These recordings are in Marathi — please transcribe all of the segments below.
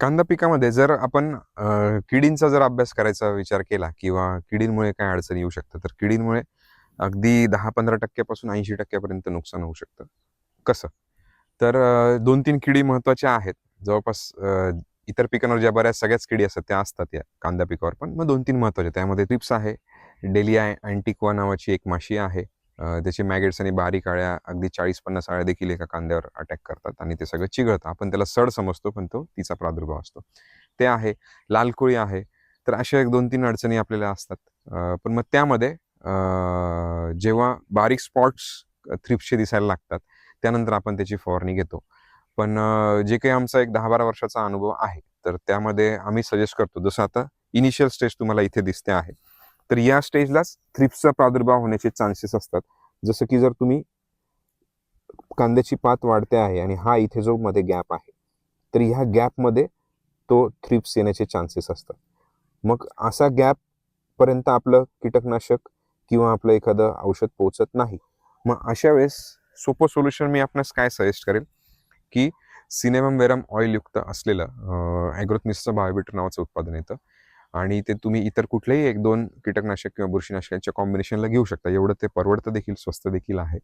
कांदा पिकामध्ये जर आपण किडींचा जर अभ्यास करायचा विचार केला किंवा किडींमुळे काय अडचणी येऊ शकतं तर किडींमुळे अगदी दहा पंधरा टक्क्यापासून ऐंशी टक्क्यापर्यंत नुकसान होऊ शकतं. कसं? तर दोन तीन किडी महत्त्वाच्या आहेत. जवळपास इतर पिकांवर ज्या बऱ्याच सगळ्याच किडी असतात त्या असतात या कांदा पिकावर पण. मग दोन तीन महत्त्वाच्या त्यामध्ये ट्रिप्स आहे डेलिया अँटिक्वा नावाची एक माशी आहे. त्याचे मॅगेट्स आणि बारीक आळ्या अगदी चाळीस पन्नास आळ्या देखील एका कांद्यावर अटॅक करतात आणि ते सगळं चिघळतं. आपण त्याला सड समजतो पण तो तिचा प्रादुर्भाव असतो. ते आहे लाल कोळी आहे तर अशा एक दोन तीन अडचणी आपल्याला असतात. पण मग त्यामध्ये जेव्हा बारीक स्पॉट्स थ्रिप्सचे दिसायला लागतात त्यानंतर आपण त्याची फवारणी घेतो. पण जे काही आमचा एक दहा बारा वर्षाचा अनुभव आहे तर त्यामध्ये आम्ही सजेस्ट करतो जसं आता इनिशियल स्टेज तुम्हाला इथे दिसते आहे. तर या स्टेजलाच थ्रिप्सचा प्रादुर्भाव होण्याचे चान्सेस असतात. जसं की जर तुम्ही कांद्याची पात वाढते आहे आणि हा इथे जो मध्ये गॅप आहे तर ह्या गॅपमध्ये तो थ्रिप्स येण्याचे चान्सेस असतात. मग असा गॅप पर्यंत आपलं कीटकनाशक किंवा आपलं एखादं औषध पोहोचत नाही. मग अशा वेळेस सोपं सोल्युशन मी आपणास काय सजेस्ट करेल? की सिनेमम वेरम ऑइलयुक्त असलेलं ॲग्रोथमिसचं बायोबिटर नावाचं उत्पादन येतं. आणि ते तुम्ही इतर कुठलेही एक दोन कीटकनाशक किंवा बुरशीनाशकांच्या कॉम्बिनेशनला घेऊ शकता. एवढं ते परवडतं देखील स्वस्त देखील आहे.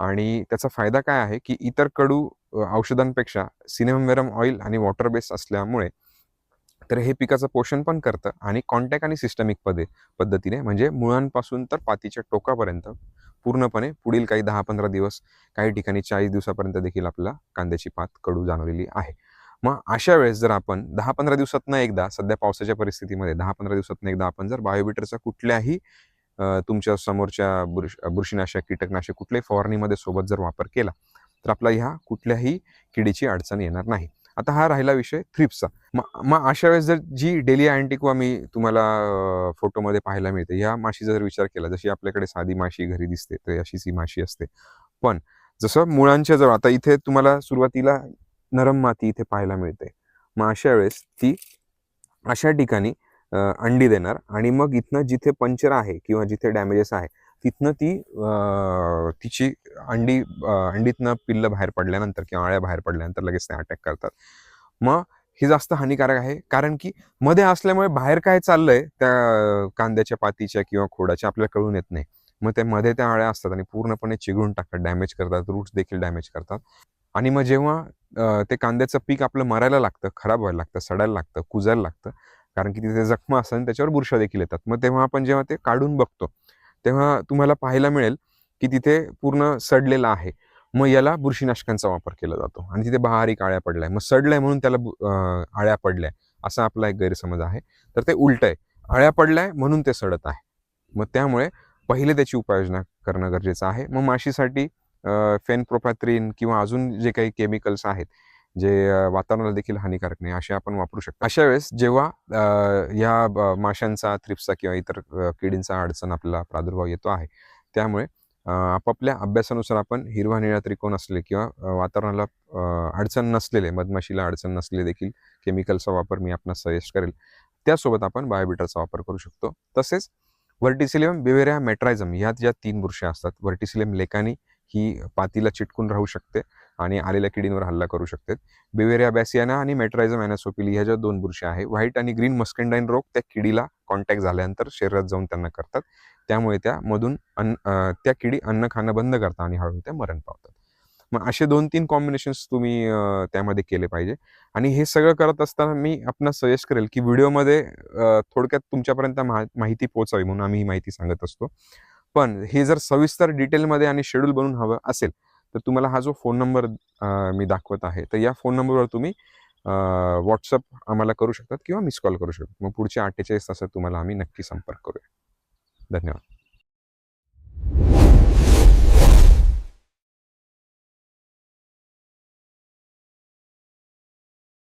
आणि त्याचा फायदा काय आहे की इतर कडू औषधांपेक्षा सिनेमवेरम ऑइल आणि वॉटर बेस असल्यामुळे तर हे पिकाचं पोषण पण करतं आणि कॉन्टॅक्ट आणि सिस्टमिक पदे पद्धतीने म्हणजे मुळांपासून तर पातीच्या टोकापर्यंत पूर्णपणे पुढील काही दहा पंधरा दिवस काही ठिकाणी चाळीस दिवसापर्यंत देखील आपल्याला कांद्याची पात कडू जाणवलेली आहे. मग अशा वेळेस जर आपण दहा पंधरा दिवसातनं एकदा सध्या पावसाच्या परिस्थितीमध्ये दहा पंधरा दिवसातनं एकदा आपण जर बायोबिटरचा कुठल्याही तुमच्या समोरच्या बुरश बुरशीनाशक कीटकनाशक कुठल्याही फवारणीमध्ये सोबत जर वापर केला तर आपला ह्या कुठल्याही किडीची अडचण येणार नाही. आता हा राहिला विषय थ्रिप्सचा. मग मग अशा वेळेस जर जी डेली अँटिक्वा मी तुम्हाला फोटोमध्ये पाहायला मिळते ह्या माशीचा जर विचार केला जशी आपल्याकडे साधी माशी घरी दिसते तर अशीच ही माशी असते. पण जसं मुळांच्या जवळ आता इथे तुम्हाला सुरुवातीला नरम माती इथे पाहायला मिळते. मग अशा वेळेस ती अशा ठिकाणी अंडी देणार आणि मग इथनं जिथे पंचर आहे किंवा जिथे डॅमेजेस आहे तिथनं ती तिची अंडी अंडीतनं पिल्लं बाहेर पडल्यानंतर किंवा आळ्या बाहेर पडल्यानंतर लगेच ते अटॅक करतात. मग हे जास्त हानिकारक आहे कारण की मध्ये असल्यामुळे बाहेर काय चाललंय त्या कांद्याच्या पातीच्या किंवा खोडाच्या आपल्याला कळून येत नाही. मग ते मध्ये त्या आळ्या असतात आणि पूर्णपणे चिघळून टाकतात डॅमेज करतात रूट्स देखील डॅमेज करतात. आणि मग जेव्हा ते कांद्याचं पीक आपलं मरायला लागतं खराब व्हायला लागतं सडायला लागतं कुजायला लागतं कारण की तिथे जखमा असतात आणि त्याच्यावर बुरशा देखील येतात. मग तेव्हा आपण जेव्हा ते काढून बघतो तेव्हा तुम्हाला पाहायला मिळेल की तिथे पूर्ण सडलेलं आहे. मग याला बुरशीनाशकांचा वापर केला जातो आणि तिथे बहारीक आळ्या पडल्या. मग सडलंय म्हणून त्याला बु- आळ्या पडल्या असा आपला एक गैरसमज आहे. तर ते उलट आहे आळ्या पडल्याय म्हणून ते सडत आहे. मग त्यामुळे पहिले त्याची उपाययोजना करणं गरजेचं आहे. मग माशीसाठी फेनप्रोपॅथ्रिन किंवा अजून जे काही केमिकल्स आहेत जे वातावरणाला देखील हानिकारक नाही असे आपण वापरू शकतो. अशा वेळेस जेव्हा या ब- माशांचा थ्रिप्सचा किंवा इतर किडींचा अडचण आपल्याला प्रादुर्भाव येतो आहे त्यामुळे आपापल्या अभ्यासानुसार आपण हिरवा निळा त्रिकोण असले किंवा वातावरणाला अडचण नसलेले मधमाशीला अडचण नसलेले देखील केमिकलचा वापर मी आपणास सजेस्ट करेल. त्यासोबत आपण बायोबिटरचा वापर करू शकतो. तसेच व्हर्टिसिलियम बिवेरिया मेट्रायझम ह्या ज्या तीन बुरशी असतात व्हर्टिसिलियम लेकानी ही पातीला चिटकून राहू शकते आणि आलेल्या किडींवर हल्ला करू शकते. बिवेरिया बॅसियाना आणि मेट्रायझम अॅनासोपिली ह्या ज्या दोन बुरशी आहे व्हाईट आणि ग्रीन मस्कंडाईन रोग त्या किडीला कॉन्टॅक्ट झाल्यानंतर शरीरात जाऊन त्यांना करतात. त्यामुळे त्या मधून अन्न त्या किडी अन्न खाणं बंद करतात आणि हळूहळू त्या मरण पावतात. मग असे दोन तीन कॉम्बिनेशन्स तुम्ही त्यामध्ये केले पाहिजे. आणि हे सगळं करत असताना मी आपणास सजेस्ट करेल की व्हिडिओमध्ये थोडक्यात तुमच्यापर्यंत माहिती पोहोचावी म्हणून आम्ही ही माहिती सांगत असतो. पण हे जर सविस्तर डिटेलमध्ये आणि शेड्यूल बनवून हवं असेल तर तुम्हाला हा जो फोन नंबर मी दाखवत आहे तर या फोन नंबरवर तुम्ही व्हॉट्सअप आम्हाला करू शकतात किंवा मिस कॉल करू शकतात. मग पुढच्या अठ्ठेचाळीस तासात तुम्हाला आम्ही नक्की संपर्क करूया. धन्यवाद.